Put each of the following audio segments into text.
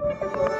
you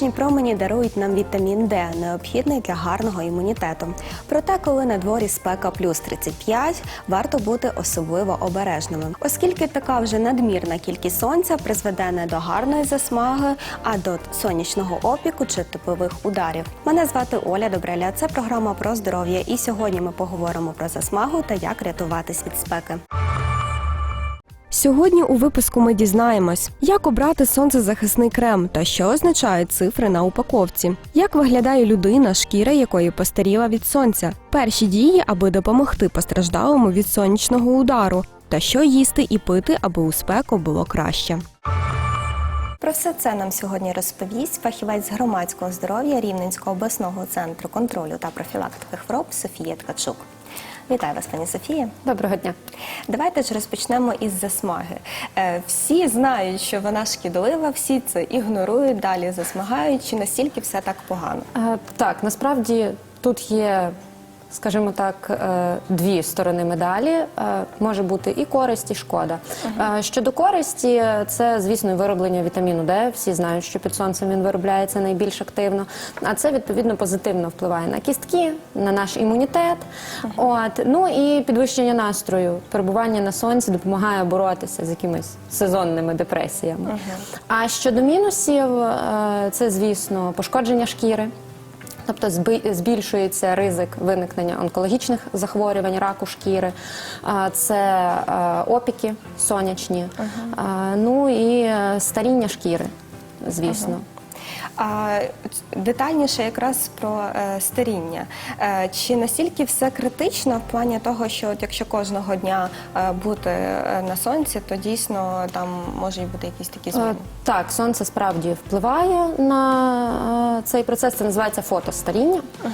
Сонячні промені дарують нам вітамін Д, необхідний для гарного імунітету. Проте, коли на дворі спека плюс 35, варто бути особливо обережними, оскільки така вже надмірна кількість сонця призведе не до гарної засмаги, а до сонячного опіку чи теплових ударів. Мене звати Оля Добреля. Це програма про здоров'я. І сьогодні ми поговоримо про засмагу та як рятуватись від спеки. Сьогодні у випуску ми дізнаємось, як обрати сонцезахисний крем та що означають цифри на упаковці, як виглядає людина, шкіра якої постаріла від сонця, перші дії, аби допомогти постраждалому від сонячного удару, та що їсти і пити, аби у спеку було краще. Про все це нам сьогодні розповість фахівець з громадського здоров'я Рівненського обласного центру контролю та профілактики хвороб Софія Ткачук. Вітаю вас, пані Софія. Доброго дня. Давайте ж розпочнемо із засмаги. Е, всі знають, що вона шкідлива, всі це ігнорують, далі засмагають. Чи настільки все так погано? Е, так, насправді тут є, скажімо так, е, дві сторони медалі. Е, може бути і користь, і шкода. Е, щодо користі, це, звісно, вироблення вітаміну Д. Всі знають, що під сонцем він виробляється найбільш активно. А це відповідно позитивно впливає на кістки, на наш імунітет. От ну і підвищення настрою. Перебування на сонці допомагає боротися з якимись сезонними депресіями. А щодо мінусів, це звісно пошкодження шкіри. Тобто збільшується ризик виникнення онкологічних захворювань, раку шкіри, це опіки сонячні, ну і е, старіння шкіри, звісно. Детальніше якраз про е, старіння. Е, чи настільки все критично в плані того, що от якщо кожного дня е, бути на сонці, то дійсно там можуть бути якісь такі зміни? Так, сонце справді впливає на цей процес. Це називається фотостаріння. Е,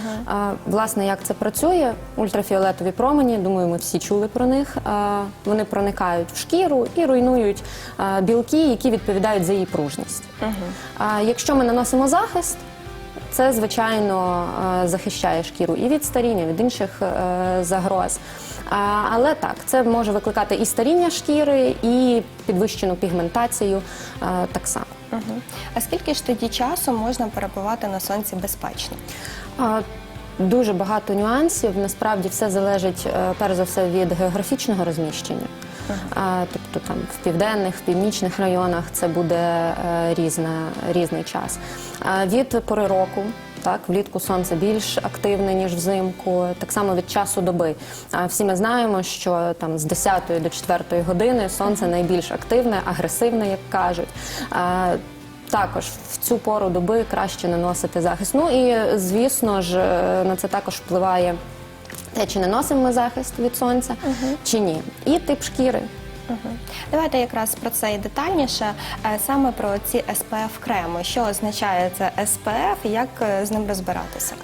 Власне, як це працює? Ультрафіолетові промені, думаю, ми всі чули про них. Вони проникають в шкіру і руйнують білки, які відповідають за її пружність. А Якщо ми наносимо захист, це звичайно е, захищає шкіру і від старіння, від інших е, загроз. Але так, це може викликати і старіння шкіри, і підвищену пігментацію е, так само. Мгм. А скільки ж тоді часу можна перебувати на сонці безпечно? Дуже багато нюансів. Насправді все залежить е, перш за все від географічного розміщення. А, Тобто там в південних, в північних районах це буде е, різна, різний час. Від пори року. Так, влітку сонце більш активне, ніж взимку, так само від часу доби. А всі ми знаємо, що там з 10 до 4 години сонце найбільш активне, агресивне, як кажуть. Також в цю пору доби краще наносити захист. Ну і звісно ж е, на це також впливає те, чи наносимо ми захист від сонця, чи ні. І тип шкіри. Мгм. Давайте якраз про це і детальніше. Е, Саме про ці SPF креми. Що означає це SPF і як е, з ним розбиратися?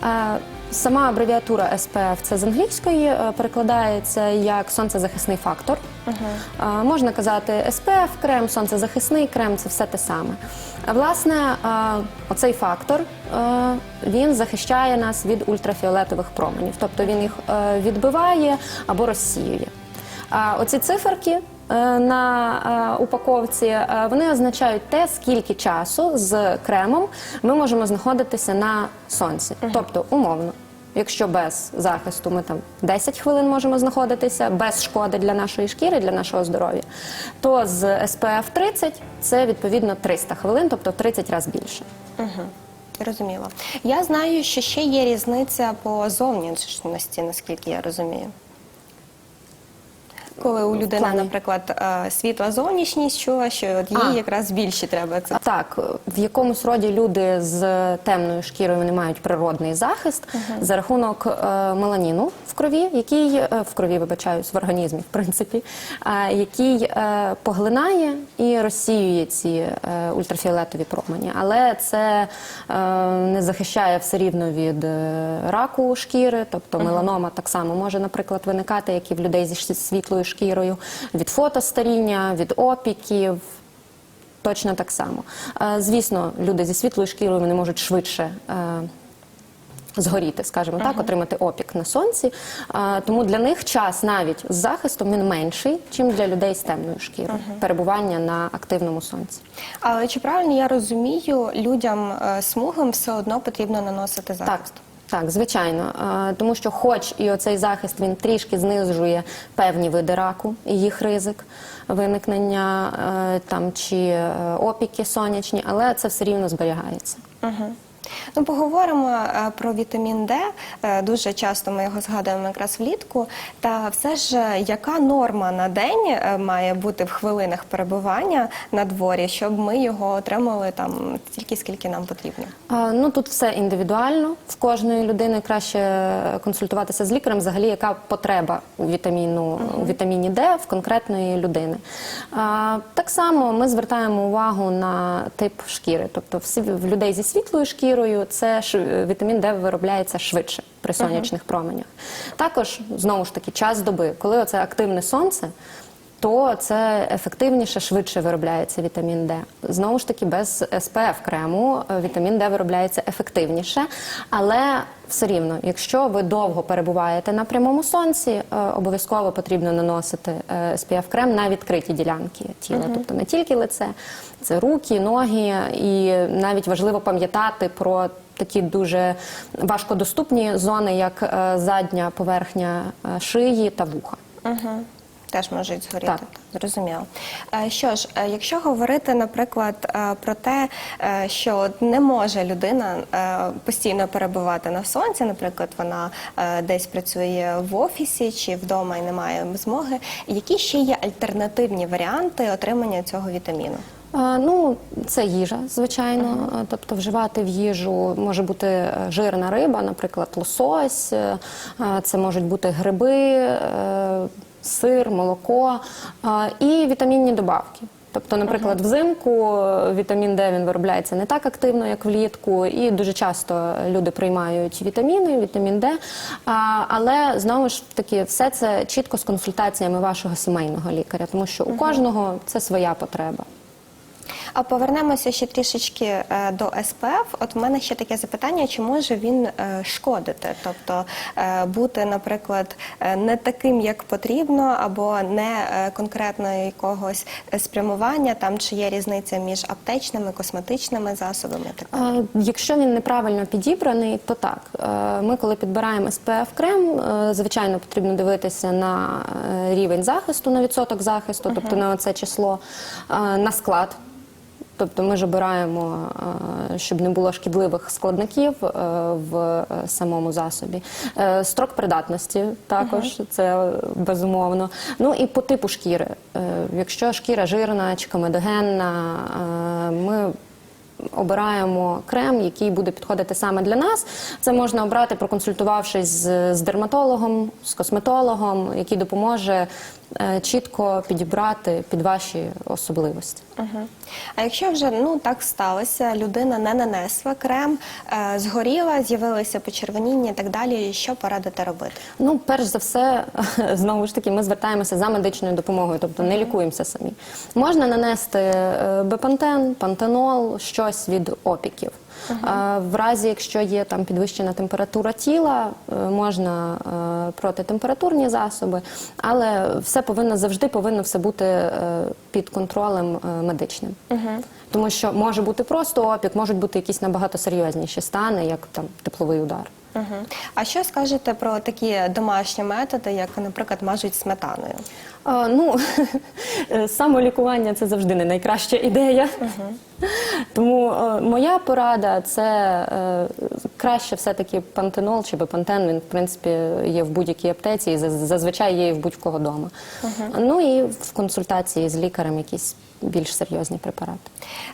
Сама абревіатура SPF це з англійської е, перекладається як сонцезахисний фактор. Е, Можна казати SPF крем, сонцезахисний крем це все те саме. Власне, оцей фактор він захищає нас від ультрафіолетових променів, тобто він їх відбиває або розсіює. А оці циферки на е, упаковці е, вони означають те, скільки часу з кремом ми можемо знаходитися на сонці. Тобто, умовно, якщо без захисту ми там 10 хвилин можемо знаходитися без шкоди для нашої шкіри, для нашого здоров'я, то з SPF 30 це відповідно 300 хвилин, тобто в 30 разів більше. Угу. Розуміло. Я знаю, що ще є різниця по зовнішності, наскільки я розумію. Коли у людини, плані? наприклад, е, світла зовнішність, чула, що от їй А. якраз більше треба це. Так, в якомусь роді люди з темною шкірою вони мають природний захист за рахунок е, меланіну в крові, який е, в крові вибачаюсь в організмі, в принципі, який поглинає і розсіює ці ультрафіолетові промені. Але це не захищає все рівно від раку шкіри, тобто меланома так само може, наприклад, виникати, як і в людей зі світлою шкірою, від фотостаріння, від опіків. точно так само. Е, Звісно, люди зі світлою шкірою вони можуть швидше. е, Згоріти, скажімо так, отримати опік на сонці. А, тому для них час навіть з захистом він менший, ніж для людей з темною шкірою. Перебування на активному сонці. Але чи правильно я розумію, людям е, смуглим все одно потрібно наносити захист? Так, так, звичайно. Е, Тому що, хоч і оцей захист він трішки знижує певні види раку і їх ризик виникнення е, там чи е, опіки сонячні, але це все рівно зберігається. Угу. Ну, поговоримо е, про вітамін Д. Е, Дуже часто ми його згадуємо якраз влітку. Та все ж, е, яка норма на день має бути в хвилинах перебування на дворі, щоб ми його отримали там стільки, скільки нам потрібно? А, Ну тут все індивідуально. В кожної людини краще консультуватися з лікарем, взагалі, яка потреба у вітаміну у вітаміні Д в конкретної людини. А, так само ми звертаємо увагу на тип шкіри. Тобто, всі в людей зі світлою шкірою це ш- вітамін Д виробляється швидше при сонячних променях. Також знову ж таки час доби, коли оце активне сонце. То це ефективніше, швидше виробляється вітамін Д. Знову ж таки, без СПФ крему е, вітамін Д виробляється ефективніше, але все рівно, якщо ви довго перебуваєте на прямому сонці, е, обов'язково потрібно наносити SPF крем на відкриті ділянки тіла, тобто не тільки лице, це руки, ноги, і навіть важливо пам'ятати про такі дуже важкодоступні зони, як е, задня поверхня е, шиї та вуха. Угу. Теж можуть згоріти. Так. Зрозуміло. Е, Що ж, е, якщо говорити, наприклад, е, про те, що не може людина постійно перебувати на сонці, наприклад, вона десь працює в офісі чи вдома і не має змоги, які ще є альтернативні варіанти отримання цього вітаміну? Ну, це їжа, звичайно. А, Тобто вживати в їжу може бути жирна риба, наприклад, лосось, це можуть бути гриби, сир, молоко і вітамінні добавки. Тобто, наприклад, взимку е, вітамін Д він виробляється не так активно, як влітку, і дуже часто люди приймають вітаміни, вітамін Д. Але знову ж таки, все це чітко з консультаціями вашого сімейного лікаря, тому що у кожного це своя потреба. А повернемося ще трішечки е, до СПФ. От в мене ще таке запитання: чи може він е, шкодити? Тобто е, бути, наприклад, не таким, як потрібно, або не конкретно якогось спрямування, там чи є різниця між аптечними, косметичними засобами? Так Якщо він неправильно підібраний, то так. Ми, коли підбираємо SPF крем, звичайно, потрібно дивитися на рівень захисту, на відсоток захисту, тобто на це число, на склад. Тобто ми ж обираємо, е, щоб не було шкідливих складників е, в е, самому засобі. Строк придатності також це безумовно. Ну і по типу шкіри. Якщо шкіра жирна чи комедогенна, ми обираємо крем, який буде підходити саме для нас. Це можна обрати, проконсультувавшись з, з дерматологом, з косметологом, який допоможе чітко підібрати під ваші особливості. Угу. А якщо вже ну так сталося, людина не нанесла крем, е, згоріла, з'явилися почервоніння і так далі. Що порадити робити? Ну, перш за все, знову ж таки, ми звертаємося за медичною допомогою, тобто не лікуємося самі. Можна нанести е, бепантен, пантенол, щось від опіків. В разі, якщо є там підвищена температура тіла, е, можна е, протитемпературні засоби, але все повинно завжди повинно все бути е, під контролем медичним. Тому що може бути просто опік, можуть бути якісь набагато серйозніші стани, як там тепловий удар. Угу. А що скажете про такі домашні методи, як, наприклад, мажуть сметаною? А, ну, самолікування це завжди не найкраща ідея. Тому е, моя порада це е, краще все-таки пантенол чи бепантен, він в принципі є в будь-якій аптеці і заз- зазвичай є і в будь-кого вдома. Ну і в консультації з лікарем якісь більш серйозні препарати.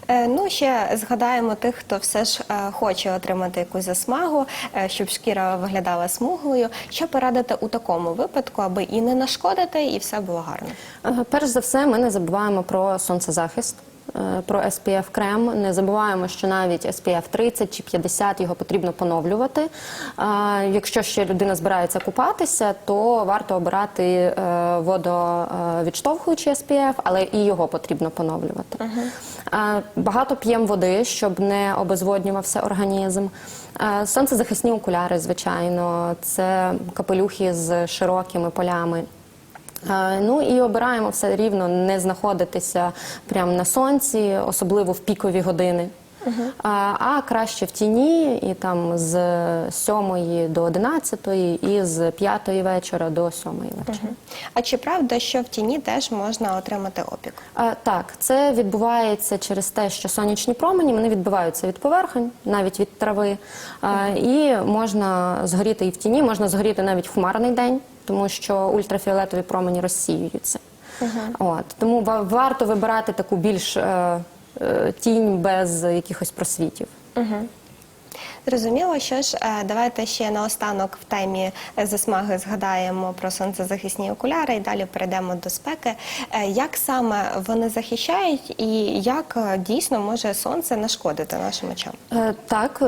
Е, ну, ще згадаємо тих, хто все ж е, хоче отримати якусь засмагу, е, щоб шкіра виглядала смуглою. Що порадити у такому випадку, аби і не нашкодити, і все було гарно? Е, Перш за все, ми не забуваємо про сонцезахист. Е, про SPF крем. Не забуваємо, що навіть SPF 30 чи 50 його потрібно поновлювати. Е, Якщо ще людина збирається купатися, то варто обирати е, водовідштовхуючий SPF, але і його потрібно поновлювати. Багато п'ємо води, щоб не обезводнювався організм. Сонцезахисні окуляри, звичайно, це капелюхи з широкими полями. Е, Ну і обираємо все рівно не знаходитися прямо на сонці, особливо в пікові години. А, а краще в тіні, і там з 7 до 11 і з 5 вечора до 7 вечора. А чи правда, що в тіні теж можна отримати опік? А, Так, це відбувається через те, що сонячні промені вони відбиваються від поверхонь, навіть від трави. А, І можна згоріти і в тіні, можна згоріти навіть в хмарний день, тому що ультрафіолетові промені розсіюються. От, тому варто вибирати таку більш е, е, тінь без якихось просвітів. Зрозуміло, що ж, е, давайте ще наостанок в темі засмаги згадаємо про сонцезахисні окуляри і далі перейдемо до спеки. Е, Як саме вони захищають і як е, дійсно може сонце нашкодити нашим очам? Так,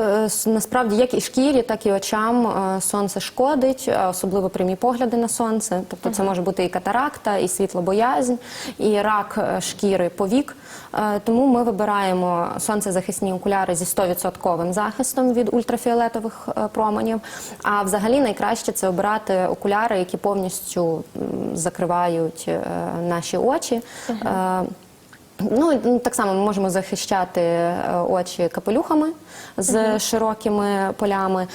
насправді як і шкірі, так і очам сонце шкодить, особливо прямі погляди на сонце. Тобто це може бути і катаракта, і світлобоязнь, і рак шкіри повік. Тому ми вибираємо сонцезахисні окуляри зі 100% захистом від ультрафіолетових е, променів. А взагалі найкраще це обирати окуляри, які повністю закривають е, наші очі. Е, Ну, так само ми можемо захищати очі капелюхами з широкими полями.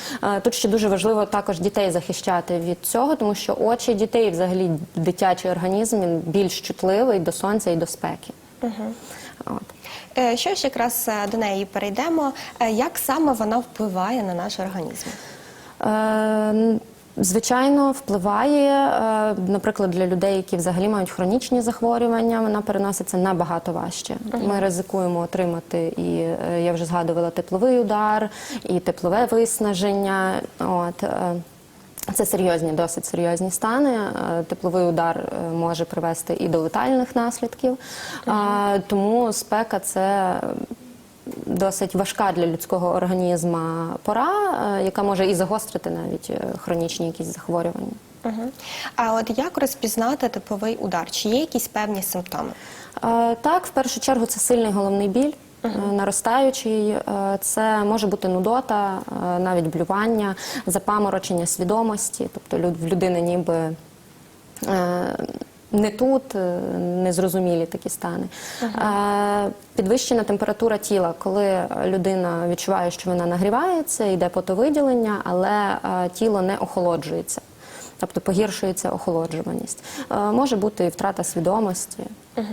Тут ще дуже важливо також дітей захищати від цього, тому що очі дітей, взагалі дитячий організм, він більш чутливий до сонця і до спеки. От. Е, Що ж якраз е, до неї перейдемо. Е, Як саме вона впливає на наш організм? Е, Звичайно, впливає, наприклад, для людей, які взагалі мають хронічні захворювання, вона переноситься набагато важче. Ми ризикуємо отримати і я вже згадувала тепловий удар, і теплове виснаження. От це серйозні, досить серйозні стани. Е, Тепловий удар е, може привести і до летальних наслідків. А, Тому спека це досить важка для людського організму пора, е, яка може і загострити навіть хронічні якісь захворювання. Угу. А от як розпізнати типовий удар? Чи є якісь певні симптоми? Так, в першу чергу це сильний головний біль. Е, Наростаючий, Е, це може бути нудота, е, навіть блювання, запаморочення свідомості, тобто в людини ніби не тут, незрозумілі такі стани. Е, Підвищена температура тіла, коли людина відчуває, що вона нагрівається, йде потовиділення, але тіло не охолоджується. Тобто погіршується охолоджуваність. Може бути і втрата свідомості. Угу.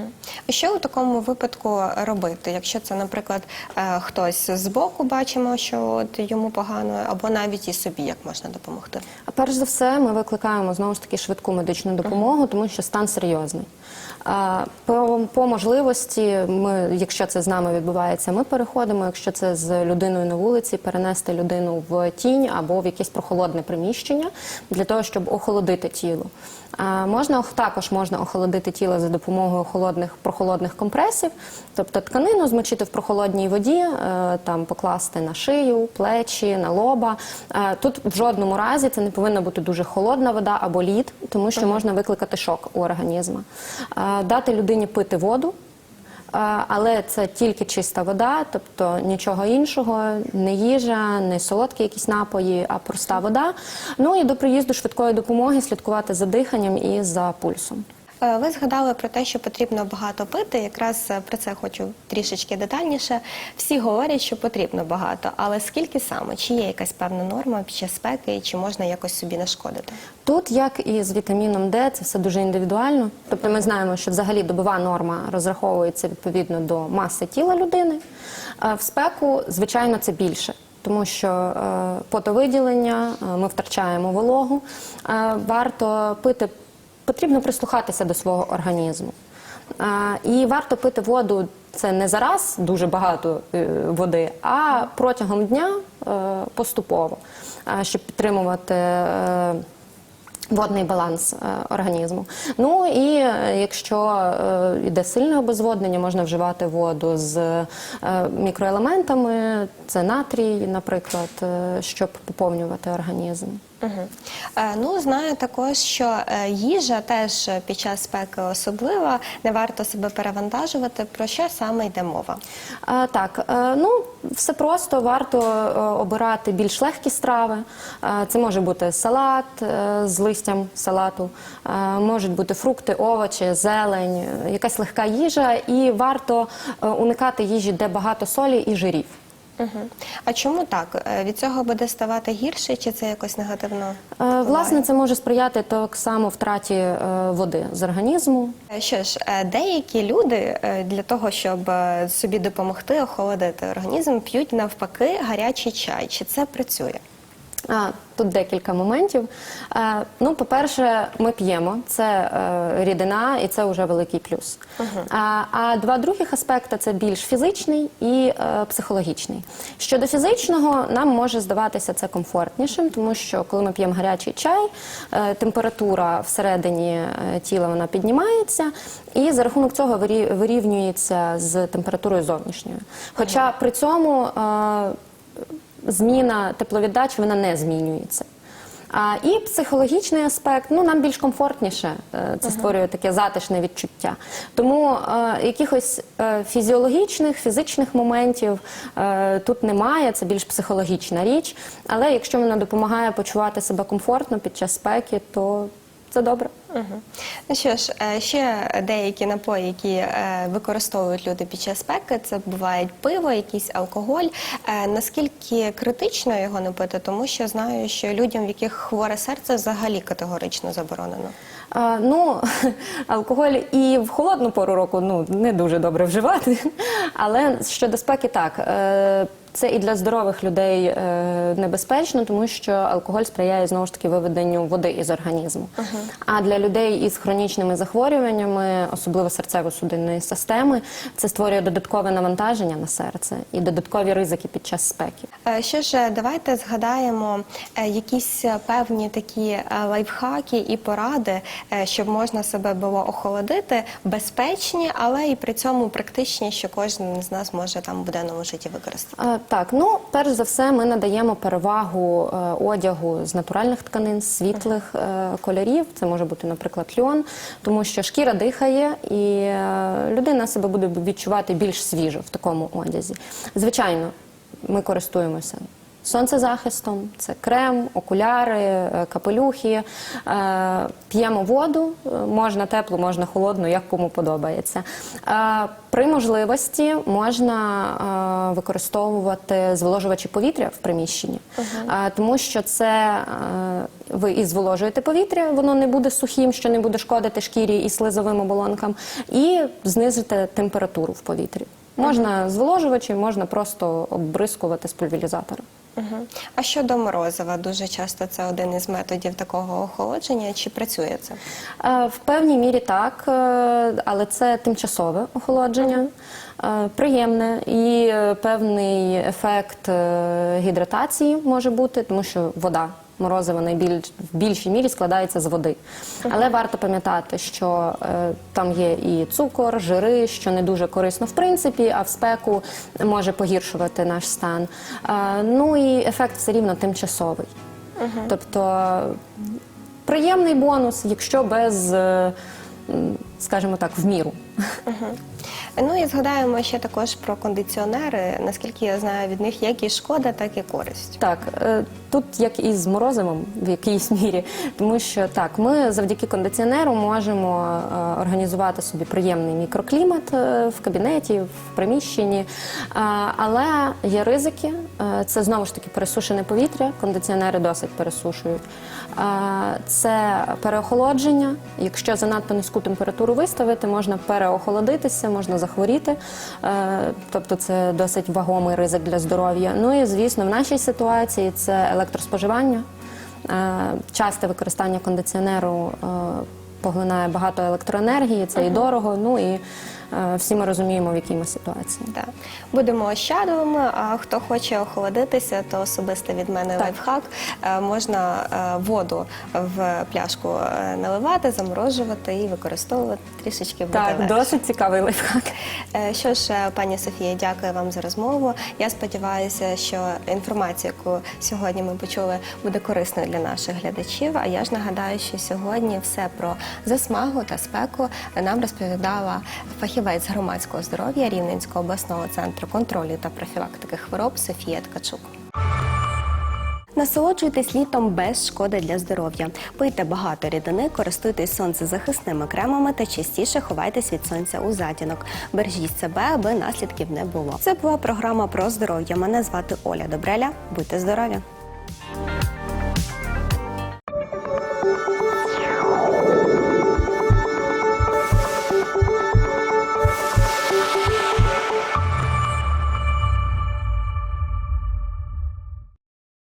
Що у такому випадку робити? Якщо це, наприклад, е, хтось збоку бачимо, що от йому погано, або навіть і собі як можна допомогти? А перш за все, ми викликаємо знову ж таки швидку медичну допомогу, тому що стан серйозний. По, по можливості, ми, якщо це з нами відбувається, ми переходимо. Якщо це з людиною на вулиці, перенести людину в тінь або в якесь прохолодне приміщення для того, щоб охолодити тіло. Можна також можна охолодити тіло за допомогою холодних прохолодних компресів, тобто тканину змочити в прохолодній воді, е, там покласти на шию, плечі, на лоба. Е, Тут в жодному разі це не повинна бути дуже холодна вода або лід, тому що можна викликати шок у організму. Е, Дати людині пити воду. Але це тільки чиста вода, тобто нічого іншого, не їжа, не солодкі якісь напої, а проста вода. Ну і до приїзду швидкої допомоги слідкувати за диханням і за пульсом. Е, Ви згадали про те, що потрібно багато пити. Якраз е, про це хочу трішечки детальніше. Всі говорять, що потрібно багато, але скільки саме? Чи є якась певна норма під час спеки, чи можна якось собі нашкодити? Тут, як і з вітаміном Д, це все дуже індивідуально. Тобто ми знаємо, що взагалі добова норма розраховується відповідно до маси тіла людини. В спеку, звичайно, це більше. Тому що е, потовиділення, е, ми втрачаємо вологу. Е, варто пити, потрібно прислухатися до свого організму. І варто пити воду це не зараз дуже багато е, води, а протягом дня е, поступово, щоб підтримувати. е, Водний баланс організму. Ну і якщо йде сильне обезводнення, можна вживати воду з мікроелементами, це натрій, наприклад, щоб поповнювати організм. Угу. Ну, знаю також, що е, їжа теж під час спеки особлива, не варто себе перевантажувати. Про що саме йде мова? Е, Так, е, ну все просто варто е, обирати більш легкі страви. Е, Це може бути салат е, з листям салату, е, можуть бути фрукти, овочі, зелень, е, якась легка їжа, і варто е, уникати їжі, де багато солі і жирів. Угу. А чому так? Е, Від цього буде ставати гірше, чи це якось негативно? Е? Власне, це може сприяти так само втраті е, води з організму. Е, Що ж, деякі люди для того, щоб собі допомогти охолодити організм, п'ють навпаки гарячий чай. Чи це працює? А, тут декілька моментів. Ну, по-перше, ми п'ємо, це е, рідина, і це вже великий плюс. А, а два других аспекти це більш фізичний і е, психологічний. Щодо фізичного, нам може здаватися це комфортнішим, тому що коли ми п'ємо гарячий чай, е, температура всередині тіла вона піднімається, і за рахунок цього вирі- вирівнюється з температурою зовнішньою. Хоча при цьому зміна тепловіддачі вона не змінюється. А, і психологічний аспект, ну нам більш комфортніше е, це створює таке затишне відчуття. Тому е, якихось е, фізіологічних, фізичних моментів е, тут немає, це більш психологічна річ. Але якщо вона допомагає почувати себе комфортно під час спеки, то це добре. Угу. Ну що ж, е, ще деякі напої, які е, використовують люди під час спеки, це бувають пиво, якийсь алкоголь. Е, Наскільки критично його не пити, тому що знаю, що людям, в яких хворе серце, взагалі категорично заборонено. А, ну, алкоголь і в холодну пору року ну, не дуже добре вживати. Але щодо спеки, так. Це і для здорових людей е, небезпечно, тому що алкоголь сприяє знову ж таки виведенню води із організму. А для людей із хронічними захворюваннями, особливо серцево-судинної системи, це створює додаткове навантаження на серце і додаткові ризики під час спеки. Е, Що ж, е, давайте згадаємо е, якісь певні такі лайфхаки і поради, щоб можна себе було охолодити, безпечні, але і при цьому практичні, що кожен з нас може там в буденному житті використати. Так, ну перш за все, ми надаємо перевагу е, одягу з натуральних тканин, світлих е, кольорів. Це може бути, наприклад, льон, тому що шкіра дихає, і е, людина себе буде відчувати більш свіжо в такому одязі. Звичайно, ми користуємося. Сонцезахистом, це крем, окуляри, е, капелюхи. Е, П'ємо воду, е, можна теплу, можна холодну, як кому подобається. При можливості можна використовувати зволожувачі повітря в приміщенні, тому що це ви і зволожуєте повітря, воно не буде сухим, що не буде шкодити шкірі і слизовим оболонкам, і знизите температуру в повітрі. Можна зволожувачі, можна просто оббризкувати з пульверізатора. Угу. А щодо морозива, дуже часто це один із методів такого охолодження. Чи працює це? Е, В певній мірі так, е, але це тимчасове охолодження, е, приємне і певний ефект гідратації може бути, тому що вода. Морозиво найбільш в більшій мірі складається з води, але варто пам'ятати, що е, там є і цукор, жири, що не дуже корисно в принципі, а в спеку може погіршувати наш стан. Е, ну і ефект все рівно тимчасовий. Тобто приємний бонус, якщо без, е, м, скажімо так, в міру. Ну і згадаємо ще також про кондиціонери. Наскільки я знаю, від них як і шкода, так і користь. Так, е, тут як і з морозивом в якійсь мірі, тому що так, ми завдяки кондиціонеру можемо е, організувати собі приємний мікроклімат е, в кабінеті, в приміщенні. Але є ризики. Це знову ж таки пересушене повітря. Кондиціонери досить пересушують. Це переохолодження. Якщо занадто низьку температуру виставити, можна переохолодитися, можна захворіти. Е, Тобто це досить вагомий ризик для здоров'я. Ну і звісно, в нашій ситуації це електроспоживання. Е, Часте використання кондиціонеру е, поглинає багато електроенергії, це і дорого. Ну і Всі ми розуміємо, в якій ми ситуації. Так. Будемо ощадливими, а хто хоче охолодитися, то особисто від мене Так. лайфхак. Е, Можна е, воду в пляшку е, наливати, заморожувати і використовувати трішечки буде Так, легше. досить цікавий лайфхак. Е, Що ж, е, пані Софія, дякую вам за розмову. Я сподіваюся, що інформація, яку сьогодні ми почули, буде корисною для наших глядачів. А я ж нагадаю, що сьогодні все про засмагу та спеку нам розповідала фахівець громадського здоров'я Рівненського обласного центру контролю та профілактики хвороб Софія Ткачук. Насолоджуйтесь літом без шкоди для здоров'я. Пийте багато рідини, користуйтесь сонцезахисними кремами та частіше ховайтесь від сонця у затінок. Бережіть себе, аби наслідків не було. Це була програма про здоров'я. Мене звати Оля Добреля. Будьте здорові!